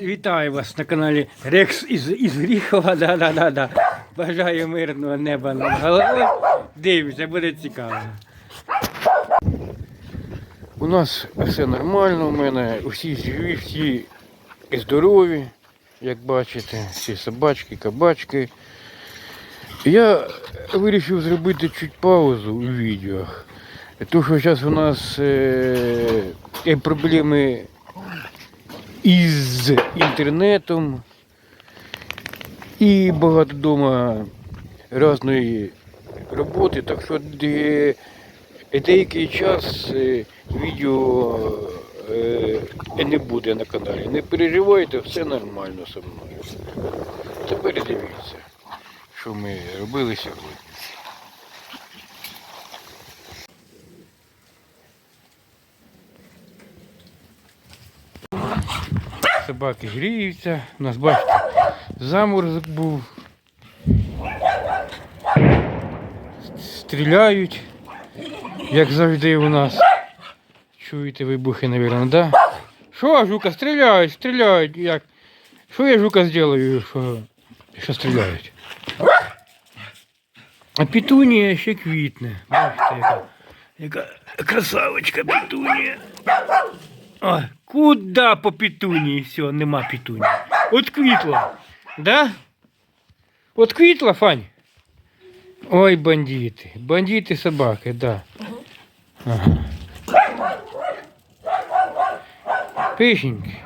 Вітаю вас на каналі Рекс із, із Гріхова. Да, да, да, да. Бажаю мирного неба над головою. Дивіться, буде цікаво. У нас все нормально, у мене усі живі, всі здорові, як бачите, всі собачки, кабачки. Я вирішив зробити чуть паузу у відео. Тому що зараз у нас е, є із інтернетом і багато вдома різної роботи, так що де, деякий час е, відео е, не буде на каналі. Не переживайте, все нормально зі мною. Тепер дивіться, що ми робили сьогодні. Собаки гріються. У нас бачите, заморозок був. Стріляють, як завжди у нас. Чуєте вибухи, мабуть, да? Що, жука, стріляють, стріляють, як? Що я жука зроблю, що, що стріляють? А петунія ще квітне. Бачите, яка, яка красавочка петунія. Ой, куда по петунії? Все, нема петунії. От квітла. Да? От квітла, Фань? Ой, бандити. Бандити собаки, да. Ага. Пишеньки.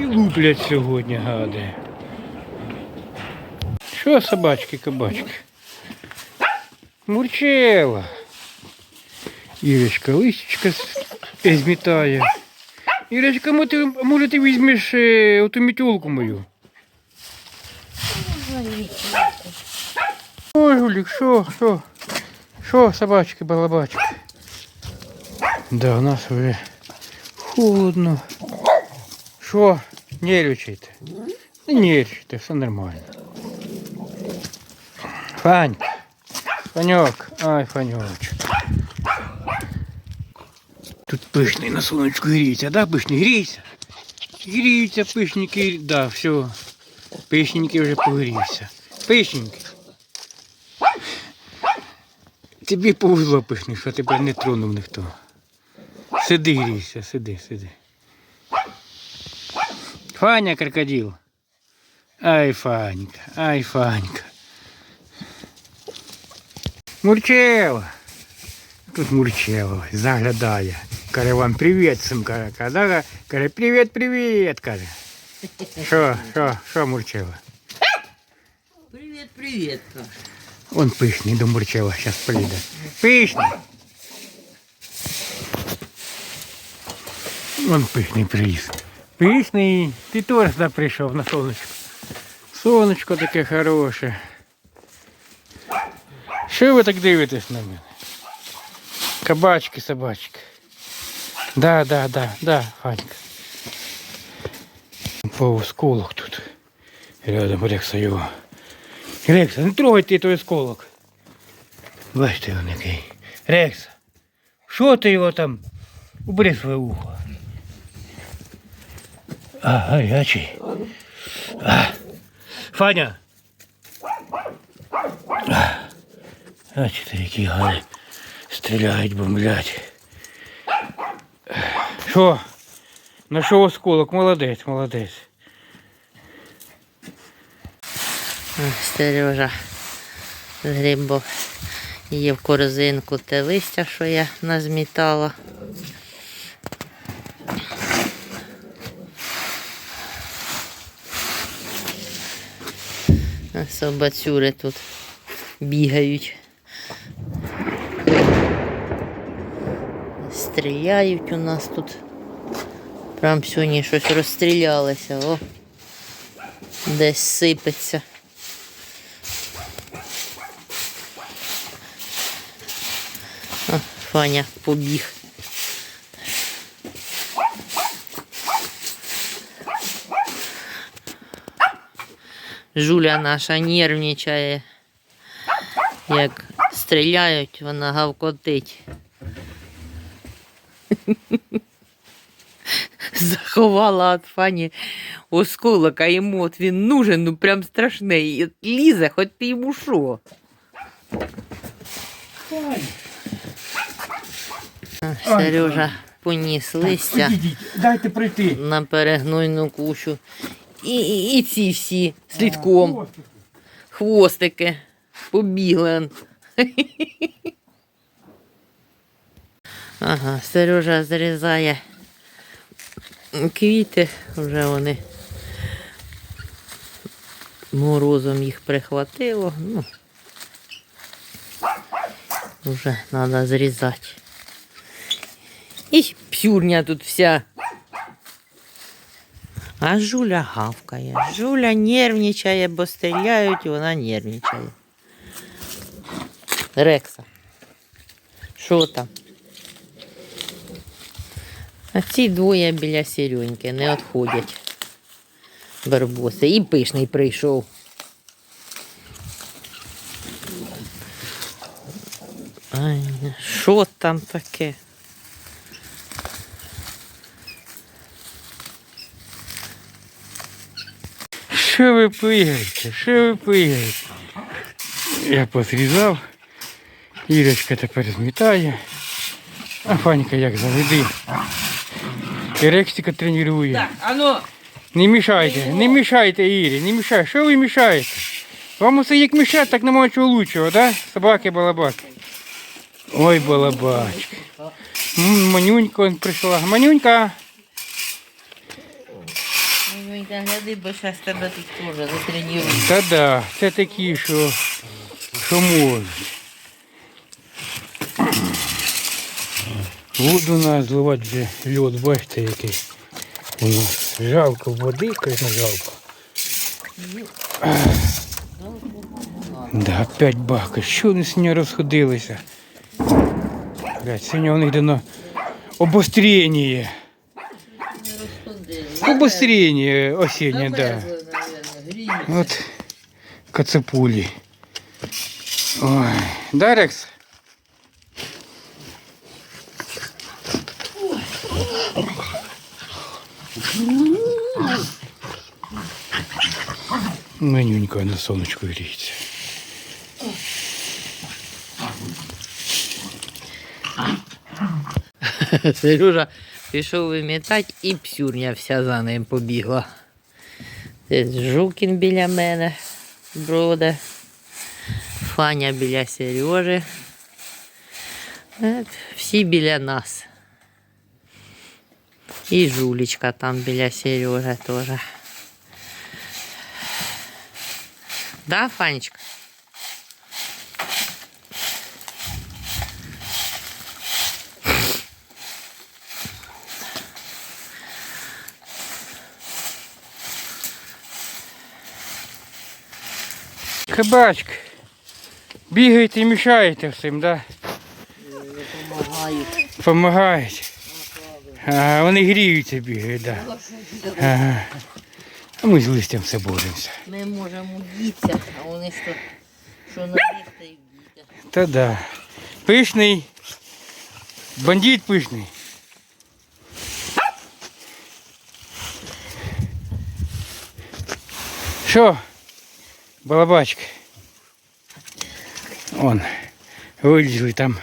І луплять сьогодні, гади. Що собачки, кабачки? Мурчела. Ірочка, лисичка змітає. Ірочка, мо ти, може ти візьмеш е, оту мітюлку мою? Ой, Гулік, що, що? Що, собачки, балабачки? Да, у нас вже холодно. Що, нервничаєте? Не нервничайте, все нормально. Фанька, Фаньок, ай, Фаньочок. Тут пишний на сонечку гріється, да, пишний, грійся. Гріються пишники, да, все. Пишники вже погрівся. Пишники. Тобі повезло пишний, що тебе не тронув ніхто. Сиди, грійся, сиди, сиди. Фаня крокодил. Ай, Фанька, ай, Фанька. Мурчева. Тут Мурчева заглядає. Каже, вам привіт, симка. Каже, каже, привіт, привіт, каже. Що, що, що Мурчева? Привет, привет. Каш. Он пишний до Мурчева, зараз прийде. Пишний. Он пишний приліз. Пишний, ти теж сюди прийшов на сонечко. Сонечко таке хороше. Що ви так дивитесь на мене? Кабачки, собачки. Да, да, да, да, Фанька. По осколок тут. Рядом Рекса його. Рекса, не трогайте той осколок. Бачите він який. Рекса, що ти його там? Убери своє ухо. А, гарячий. А. Фаня. А. Бачите, які гарні. Стріляють, бомблять. Що? Нашов осколок, молодець, молодець. Сережа згрібав її в корзинку те листя, що я назмітала. Собацюри тут бігають. Стріляють у нас тут. Прям сьогодні щось розстрілялося. О, десь сипеться. А, Фаня побіг. Жуля наша нервничає. Як стріляють, вона гавкотить. заховала від Фані осколок, а йому от він нужен, ну прям страшний. От лізе, хоч ти йому що. Сережа поніс листя дайте прийти. на перегнойну кучу. І, і, і ці всі слідком, хвостики, побігли. Ага, Сережа зрізає квіти, вже вони морозом їх прихватило. Ну, вже треба зрізати. І псюрня тут вся. А Жуля гавкає. Жуля нервничає, бо стріляють, і вона нервничає. Рекса. Що там? А ці двоє біля сірюньки не відходять. Барбоси. І пишний прийшов. Ай, що там таке? Що ви пигаєте? Що ви пигаєте? Я посрізав. Ірочка тепер змітає. А Фанька як заведи. І Рексика тренує. а ну, Не мішайте, не мішайте, Ірі, не мішайте. Що ви мішаєте? Вам усе як мішати, так нема чого лучшого, да? Собаки балабаки. Ой, балабачки. Манюнька он прийшла. Манюнька. Манюнька, гляди, бо зараз тебе тут теж затренують. Та да, це такі, що, що можуть. Воду у нас зливати вже льод, бачите, який у нас. Жалко води, звісно, жалко. Да, опять бака. Що вони сьогодні розходилися? Блядь, сьогодні у них дано обострення. Обострення осіннє, да. От кацапулі. Ой. Да, Рекс? Манюнька на сонечку гріється. Сережа пішов вимітати і псюрня вся за ним побігла. Це Жукін біля мене броде. Фаня біля Сережі. Всі біля нас. І жулечка там біля Сережі теж. Да, Фанечка? Кабачка. Бігаєте і мішаєте всім, да? Помагаю. Помагають. Ага, вони гріються, бігають, да. Ага. А ми з листям все боремося. Ми можемо діться, а вони що, що на них та й діться. Та да. Пишний. Бандит пишний. Що? Балабачка. Он. Вылезли там.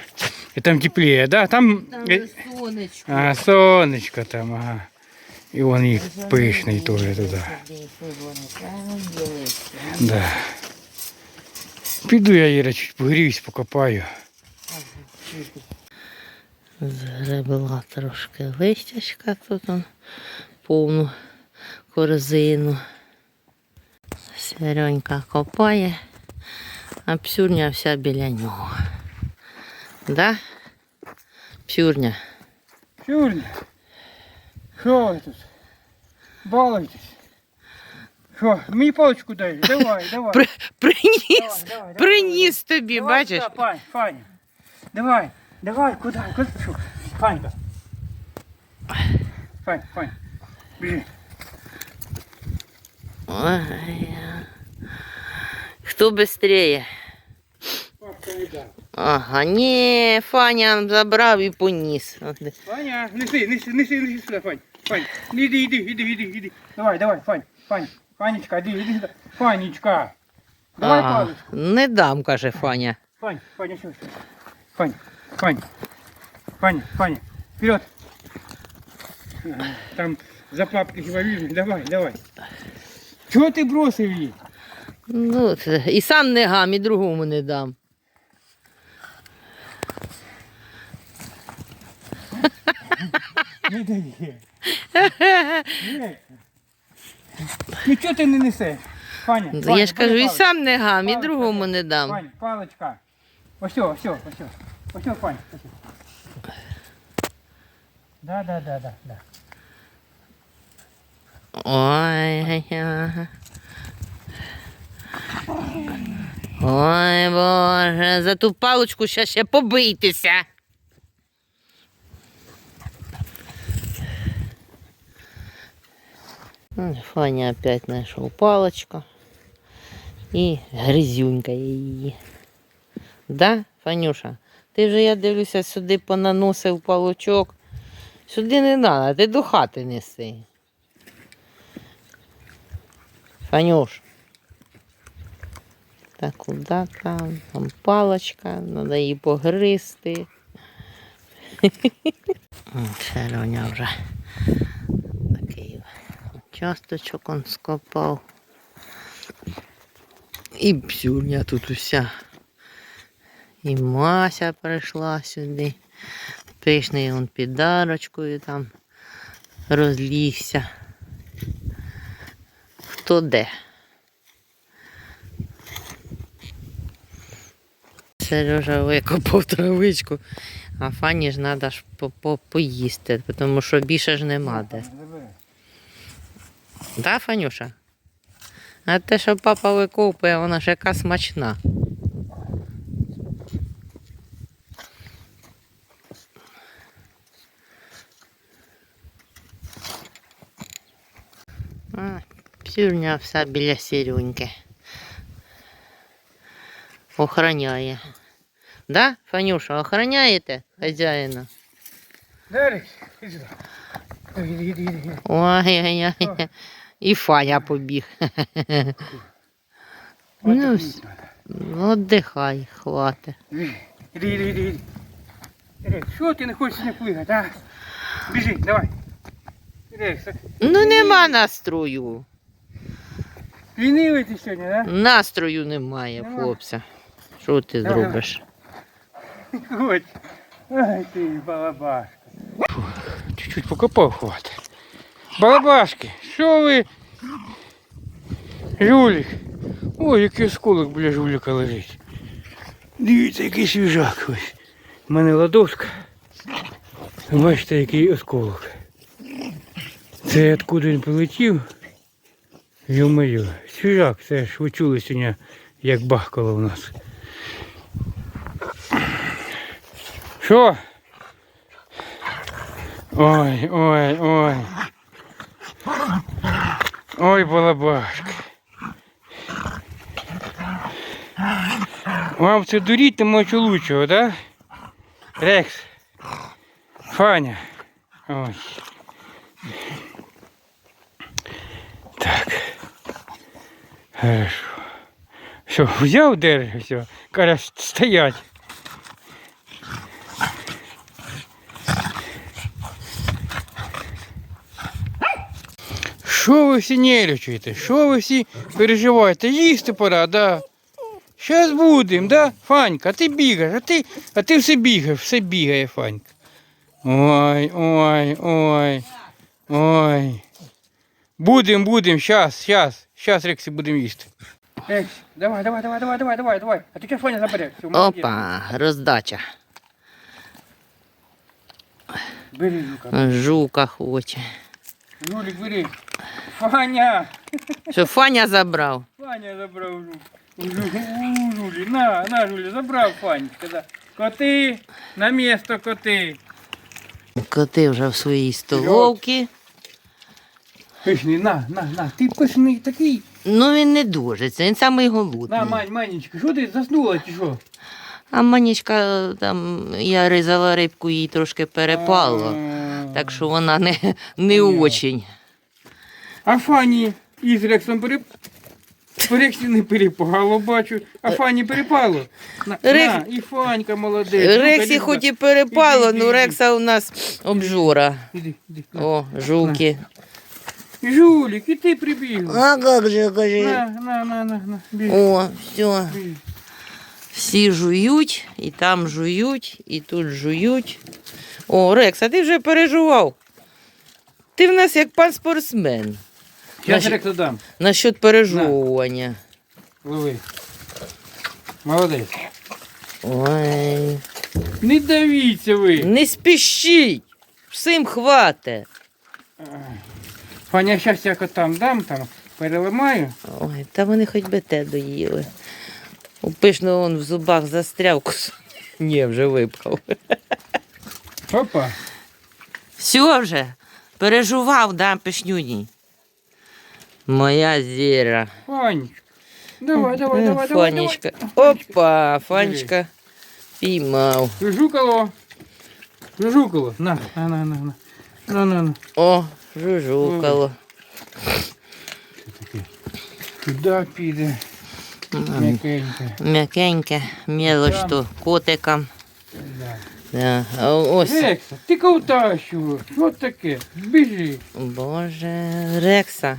И там теплее, да? Там. Там э, же сонечко. А, сонечко там, ага. І он їх пишний теж туди. Да. Піду я, Іра, чуть погріюсь, покопаю. Згребла трошки листячка тут он, повну корзину. Сіренька копає, а псюрня вся біля нього. Да? Псюрня. Чурня, що ви тут? Балуйтесь. Що, мені паличку дай, давай, давай. При, приніс, Давай, давай, давай. приніс тобі, Давай бачиш? сюди, Фань, Фаня. Давай, давай, куди, куди, що? Фанька. Фань, Фань, біжи. Ой. Хто швидше? Папка не дав. Ага, ні, Фаня забрав і поніс. Фаня, неси, неси, неси, неси сюди, Фань. Фань. Іди, іди, іди, іди, іди. Давай, давай, Фань, Фань. Фанечка, іди, іди. сюди. Фанечка. Давай Ага, паличку. Не дам, каже Фаня. Фань, Фаня, що? Фань, Фань. Фаня, Фаня. Вперед. Там за папки хіба візьмеш. Давай, давай. Чого ти бросив її? Ну, це- і сам не гам, і другому не дам. Не дає. Ні. Ну чого ти не несеш? Фаня, Фаня, Я ж кажу, і сам не гам, і Паличка, другому не дам. Фань, паличка. Ось, ось, ось, ось. Ось, Фань. Ось. Да, да, да, да, да. Ой. Ой, Боже, за ту паличку ще ще побийтеся. Фаня опять знайшов паличку і гризюнькає її. Да, Фанюша? Ти вже, я дивлюся, сюди понаносив палочок. Сюди не треба, ти до хати неси. Фанюш. Так, куди там? Там палочка, треба її погризти. М, Ще Роня вже часточок он скопав. І псюрня тут уся. І Мася прийшла сюди. Пишний он під дарочкою там розлігся. Хто де? Сережа викопав травичку, а Фані ж треба ж по- по- поїсти, тому що більше ж нема де. Да, Фанюша? А те, що папа викопує, вона ж яка смачна. А, Псюрня вся біля сірюньки. Охороняє. Да, Фанюша, охороняєте хазяїна? Дарик, іди сюди. І Фаня побіг. Ну, Отдихай, іди. Іди, Що ти не хочеш не плигати, а? Біжи, давай. Ну нема настрою. лінивий ти сьогодні, да? Настрою немає, Нема. хлопця. Що ти Давай, зробиш? Хоч. Ай ти, балабашка. Чуть-чуть покопав хватить. Балабашки, що ви? Жулік. Ой, який осколок біля жуліка лежить. Дивіться, який свіжак ось. У мене ладошка. Бачите, який осколок. Це откуда він прилетів. Йо-моє, свіжак, це ж ви чули сьогодні, як бахкало в нас. Що? Ой, ой, ой. Ой, балабашка. Вам це дуріть нема чого лучшого, да? Рекс. Фаня. Ой. Так. Хорошо. Все, взяв держи, все. Каже, стоять. Що ви всі нервничаєте? Що ви всі переживаєте? Їсти пора, да. Щас будемо, да? Фанька, а ти бігаєш, а ти, а ти все бігаєш, все бігає, Фанька. Ой, ой, ой, ой. Будем, будем, щас, щас, щас, Рексі, будемо їсти. Екс, давай, давай, давай, давай, давай, давай, давай. А ти чого Фаня забере? Все, молодець. Опа, роздача. Бери, Люка. Жука хоче. Жулік, бери. Фаня! Що Фаня забрав? Фаня забрав жулік. У Жулі, на, на, Жулі, забрав Фанечка, да. Коти, на місто коти. Коти вже в своїй столовці. Пишний, на, на, на, ти пишний такий. Ну він не це він самий голодний. На, Мань, Манечка, що ти заснула чи що? А манічка там, я різала рибку, їй трошки перепало. Так що вона не, не очень. А Фані із Рексом переп... Рексі не перепало, бачу. А Фані перепало. На, Рекс- на, і Фанька молодець. Рексі Ну-ка, хоч і перепало, Іди, ну іди, Рекса у нас обжора. Іди, іди. на. О, жуки. Жулік, і ти прибігла. А як же, каже? На, на, на, на, на. Біг, О, все. біг. Всі жують, і там жують, і тут жують. О, Рекс, а ти вже переживав. Ти в нас як пан спортсмен. Зараз Наші- Рексу дам. Насчет пережовування. Лови. Молодець. Ой. Не давіться ви. Не спішіть. Всім хвате. Фаня, щас я там дам, там переламаю. Ой, та вони хоч би те доїли. Пишно он в зубах застряв кусок. Ні, вже випав. Опа. Все вже. Пережував, да, пишнюній. Моя зіра. Фанечка. Давай, давай, давай, давай. Фанечка. давай. Опа, Фанечка піймав. Жужукало. Жужукало. На, на, на, на, на. На, на, на. О, жужукало. Туди піде. М, М'якеньке. М'якеньке, мелоч Там. то котикам. Да. Да. А ось. Рекса, ти ковтащу. Що таке? Біжи. Боже, Рекса.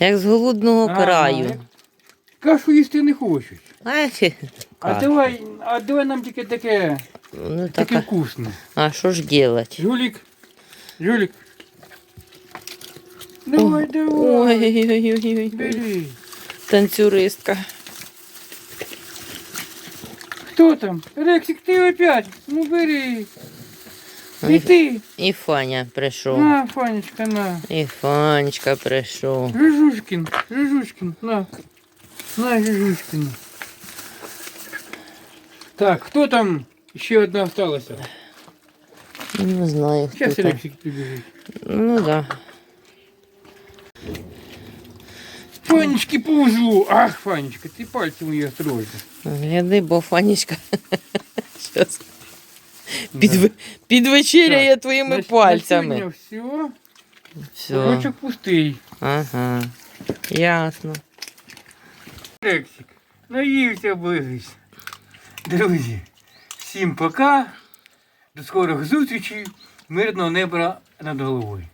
Як з голодного Ага, краю. як- Кашу їсти не хочуть. Ай, хе, А Ка- давай, а давай нам тільки таке, ну таке така. вкусне. А що ж делать? Жулік, Жулік. Давай, давай. Ой-ой-ой, Бери. танцюристка. Хто там? Рексик, ти опять? Ну бери. І ти. І Фаня прийшов. На, Фанечка, на. І Фанечка прийшов. Жужушкин, Жужушкин, на. На, Жужушкин. Так, хто там? Ще одна осталася. Не знаю, хто Зараз там. Рексик прибіжить. Ну да. Фанечки по узлу. Ах, Фанечка, ти пальці мої осторожно. Гляди, бо Фанечка щас Під, підвечеряє твоїми На- пальцями. Все. Все. Рочок пустий. Ага. Ясно. Рексик, наївся близький. Друзі, всім пока. До скорих зустрічей. Мирного неба над головою.